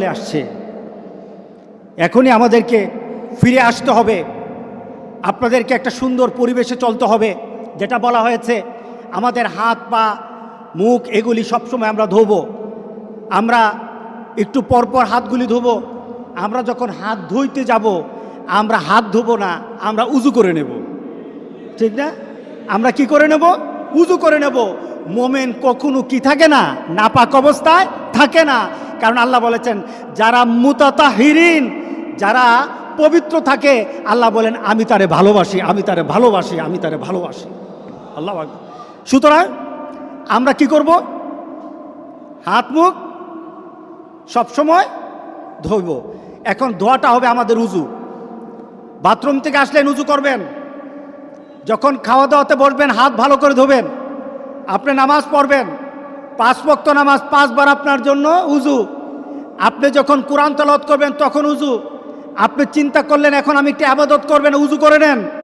চলে আসছে। এখনই আমাদেরকে ফিরে আসতে হবে। আপনাদেরকে একটা সুন্দর পরিবেশে চলতে হবে, যেটা বলা হয়েছে, আমাদের হাত, পা, মুখ, এগুলি সবসময় আমরা ধোবো। আমরা একটু পরপর হাতগুলি ধোবো। আমরা যখন হাত ধুইতে যাব, আমরা হাত ধোবো না, আমরা উজু করে নেব। ঠিক না? আমরা কি করে নেব? উজু করে নেব। মোমেন কখনো কি থাকে না? নাপাক অবস্থায় থাকে না। কারণ আল্লাহ বলেছেন, যারা মুতাতাহিরিন, যারা পবিত্র থাকে, আল্লাহ বলেন, আমি তারে ভালোবাসি, আমি তারে ভালোবাসি, আমি তারে ভালোবাসি। আল্লাহ সুতরাং আমরা কি করব? হাত, মুখ সবসময় ধোব এখন ধোয়াটা হবে আমাদের উজু বাথরুম থেকে আসলেন উজু করবেন। যখন খাওয়া দাওয়াতে বসবেন, হাত ভালো করে ধোবেন। আপনি নামাজ পড়বেন। পাঁচ বক্ত নামাজ পাঁচবার আপনার জন্য উজু। আপনি যখন কোরআন তলত করবেন তখন উজু। আপনি চিন্তা করলেন, এখন আমি একটি আবাদত করবেন, উজু করে নেন।